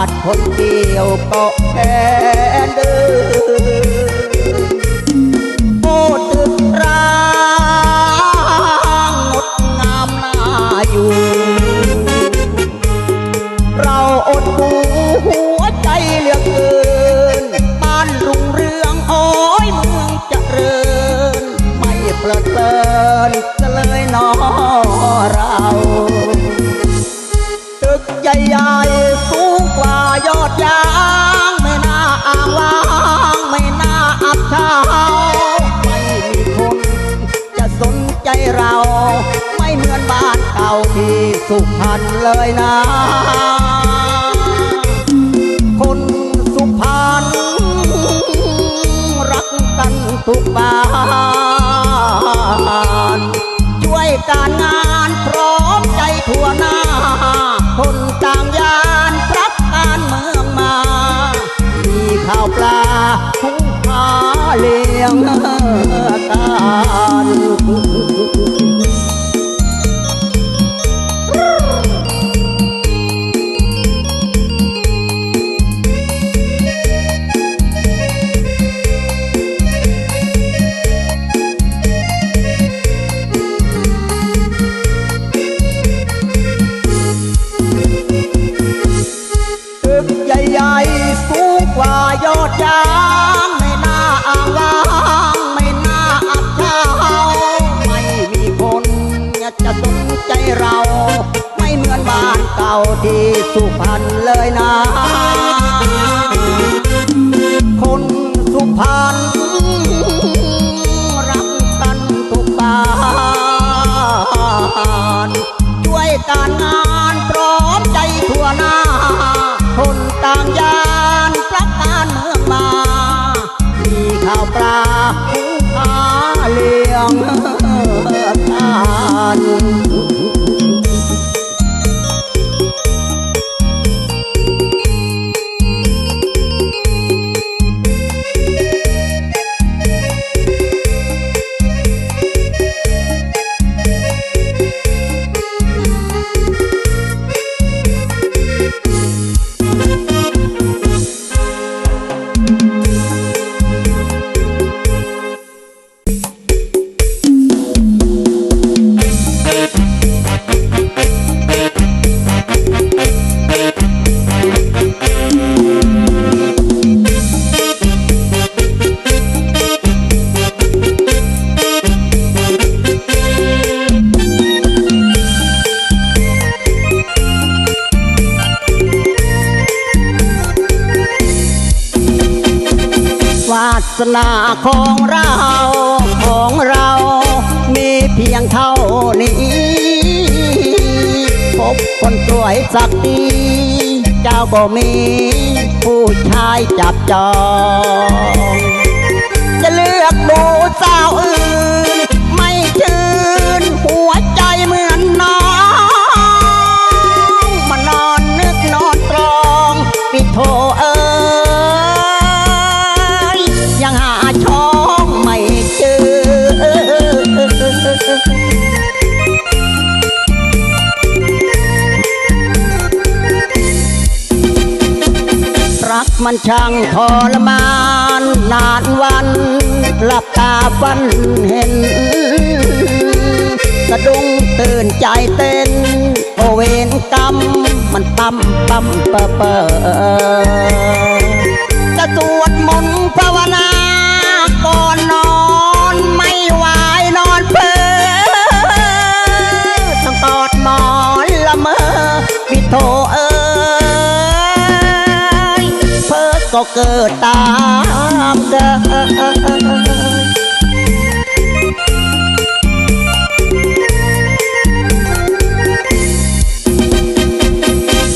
าดคนเดียวเก็แพ้เดือ เหมือนบ้านเก่าที่สุพรรณเลยนะ คนสุพรรณรักกันทุกบ้านช่วยการงานพร้อมใจทั่วหน้า คนต่างยานรักการเมืองมา มีข้าวปลาหุงหาเลี้ยงกัน ที่สุพรรณเลยนะ คนสุพรรณรักกันทุกบ้านช่วยการงานพร้อมใจทั่วหน้า คนต่างยานรัการเมืองมา มีข้าวปลาหุงหาเลี้ยงกัน สนาของเรา ของเรามีเพียงเท่านี้ พบคนสวยสักดี เจ้าก็มี ผู้ชายจับจอง จะเลือกดูสาว มันช่างทรมาน นานวันหลับตาฝันเห็น สะดุ้งตื่นใจเต้น โอเวนกรรม มันปั๊มปั๊มเปอเปอ ก็เกิดตามเกิ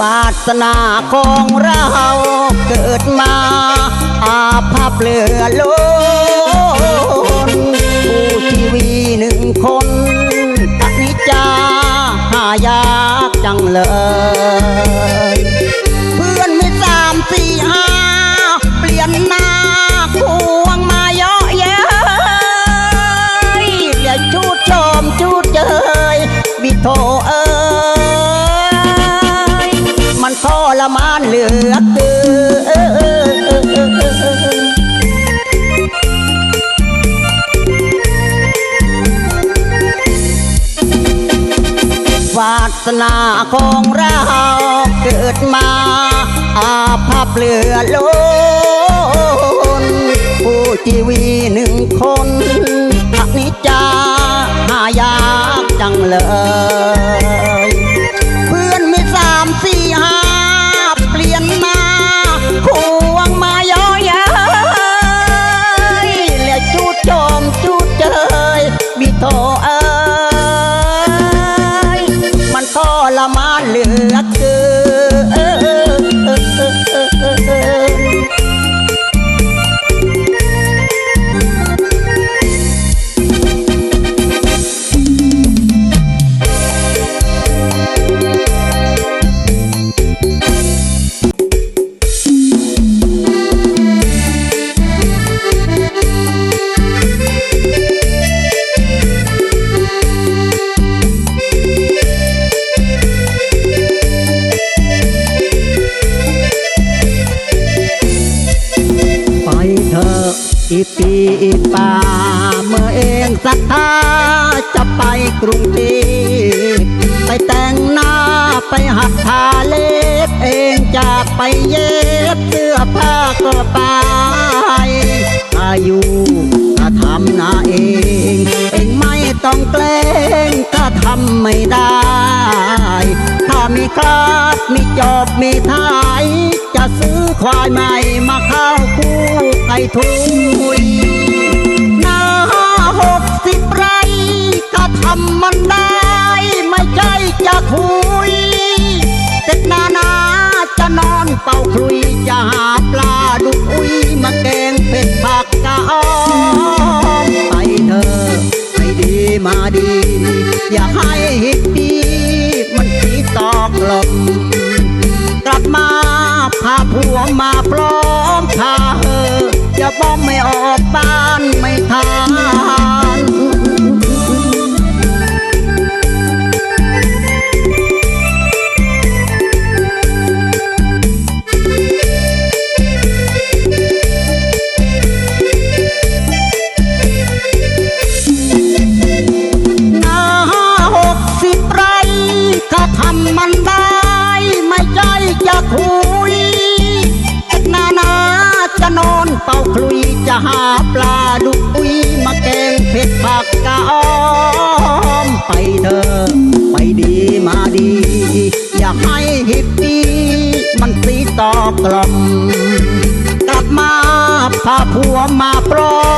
วาสนาของเราเกิดมา อาภัพเหลือล้นผู้ชีวีหนึ่งคนอนิจจาหายากจังเลย เพื่อนไมีสามสี่ห้า ยนหน้าควงมาเยาะเย้ยเดี๋ยวชูดชมจูดเจยบิโทเอ้ยมันทรมานเหลือเกินวาสนาของเราเกิดมาอาภัพเหลือล้ ชีวีหนึ่งคนอนิจจาหายากจังเลย ป่า เมื่อเองศรัทธาจะไปกรุงเทพไปแต่งหน้าไปหัดทาเล็บ เองจะไปเย็บเสื้อผ้าก็ไปอายุถ้าทำหน้าเอง เองไม่ต้องเกรงถ้าทำไม่ได้ ถ้ามีคลาดมีจอบมีท้าย จะซื้อควายใหม่มาเข้าคู่ไก่ทุยำมันได้ไม่ใช่จะคุยเสร็จนานาจะนอนเป่าคลุยจะหาปลาดุกอุ้ยมาแกงเผ็ดผักกะอ้อมไปเถอให้ดีมาดี อย่าให้ฮิตดีมันสีตอกลมกลับมาพาผัวมาพร้อมพาเธอจะบ้อมไม่ออกบ้านไม่ทาน พาผัวมาพร้อม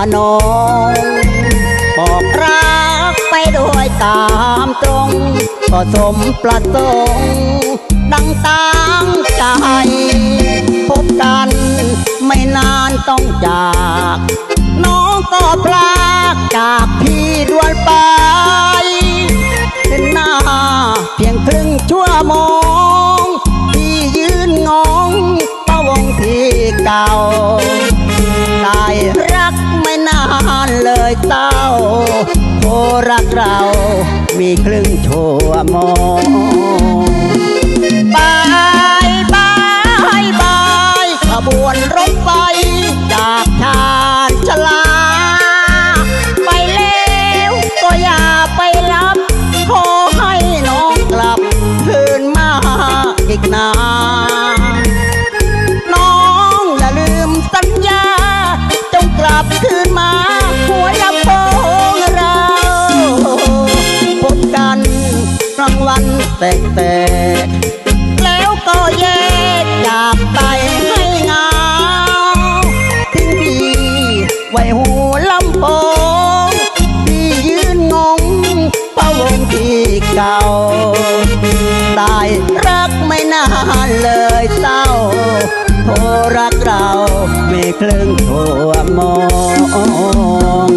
อนงบอกรักไปด้วยตามตรง ก็สมประสงค์ดังตั้งใจ พบกันไม่นานต้องจาก น้องก็พลากจากพี่ด่วนไปเป็นหน้าเพียงครึ่งชั่วโมง พี่ยืนงงประวงที่เก่า ยเต้าโครักเรา มีครึ่งชั่วโมง กแตก แล้วก็แยกจากไปให้เงาทิ้งพี่ไว้หัวลำโพงพี่ยืนงงพะวงที่เก่าได้รักไม่นานเลยเศร้าโทรรักเราไม่คลึงทั่วมอง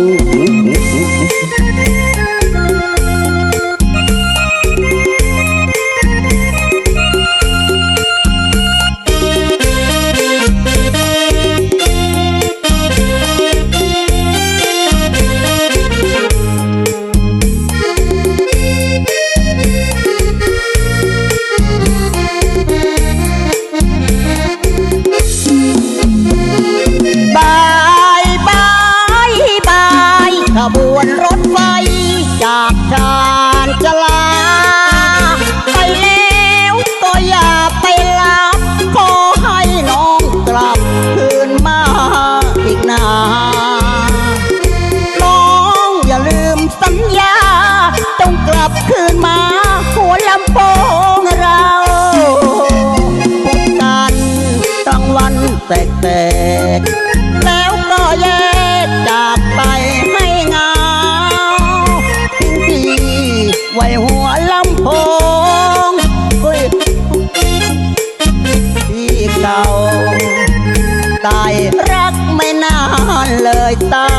ายรักไม่นานเลยเต้า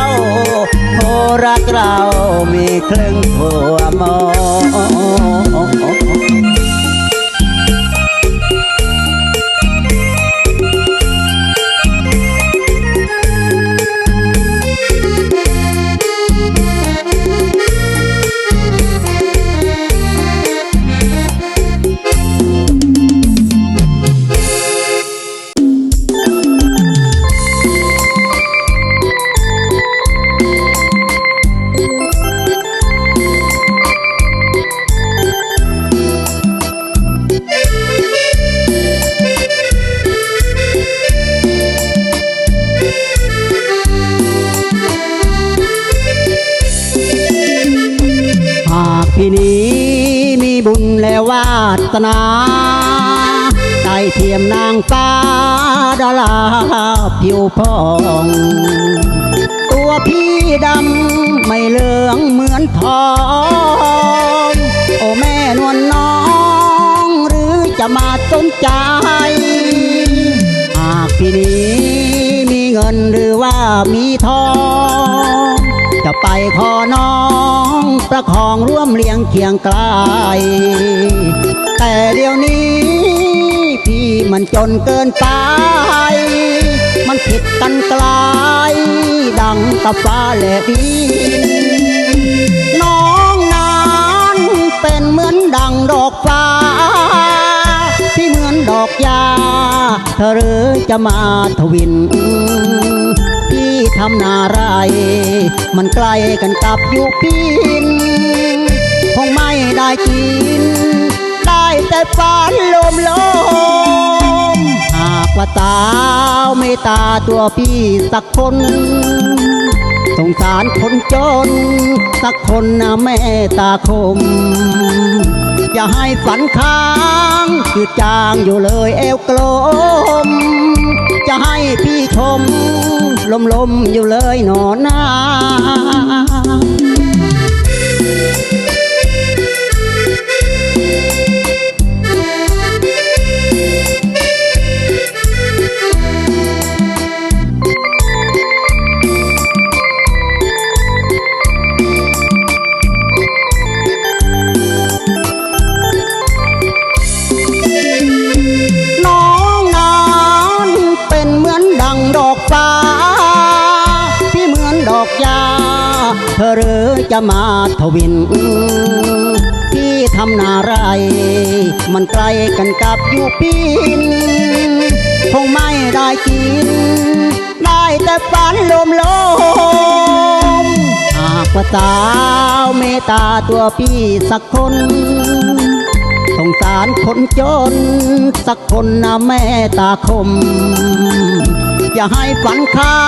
โทรรักเรามีครึ่งหัวมอง สนา ได้เทียมนางฟ้าดาราผิวพอง ตัวพี่ดำไม่เหลืองเหมือนทอง โอ้แม่นวลน้องหรือจะมาสนใจ หากพี่นี้มีเงินหรือว่ามีทองจะไปขอน้องประคองร่วมเลี้ยงเคียงไกล แต่เดี๋ยวนี้ พี่มันจนเกินไป มันผิดกันไกลดังกับฟ้าและดิน น้องนั้นเป็นเหมือนดังดอกฟ้า ที่เหมือนดอกยา เธอหรือจะมาทวินพี่ทำนาไร มันใกล้กันกับยุพินคงไม่ได้กิน แต่ฝันลมลมหากว่าตาวไม่ตาตัวพี่สักคน สงสารคนจน สักคนนะแม่ตาคม อย่าให้ฝันค้างจืดจางอยู่เลยเอวกลม จะให้พี่ชม ลมลมๆอยู่เลยหนอนา เธอหรือจะมาทวิน ที่ทำนาไร มันไกลกันกับยูปินคงไม่ได้กิน ได้แต่ฝันลมลมหากว่าสาวเมตตาตัวพี่สักคนสงสารคนจน สักคนนะแม่ตาคม จะให้ฝันค้า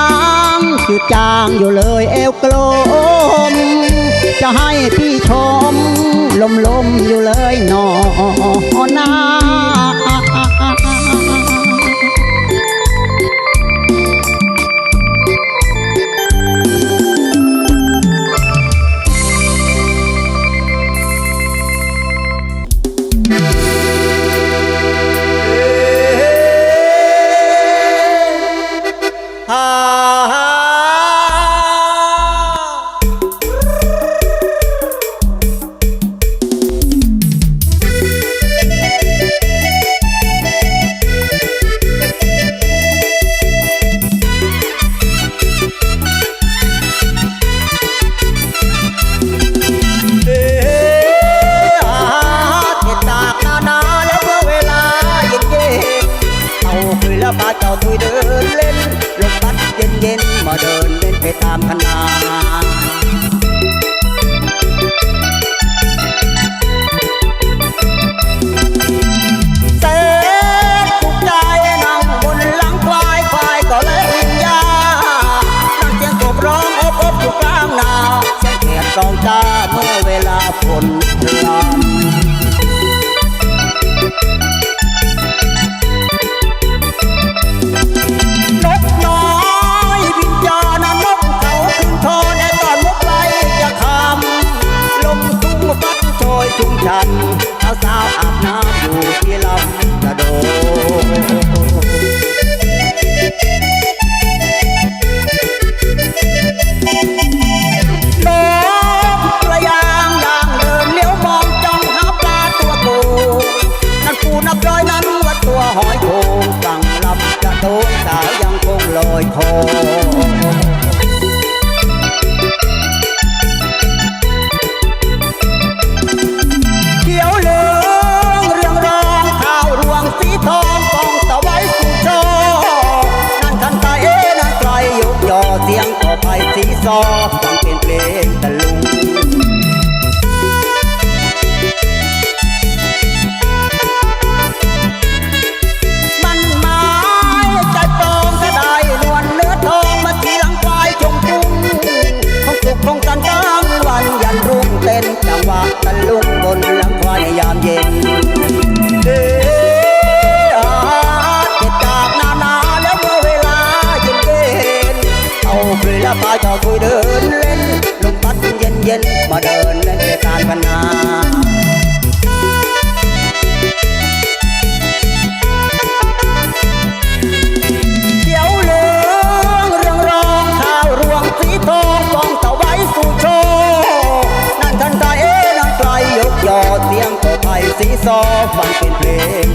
งจืดจางอยู่เลยเอวกลม จะให้พี่ชม ลมลมอยู่เลยหนอหนา จะพาเจ้าคุยเดินเล่นลมพัดเย็นเย็นมาเดินเล่นในการกันนาเขียวเหลืองเรืองรองข้าวรวงสีทองกองเต่าไว้สู่โชว์นั่นทันตานั่นไกลยกยอเสียงตัวไทยสีซอฟังเป็นเพลง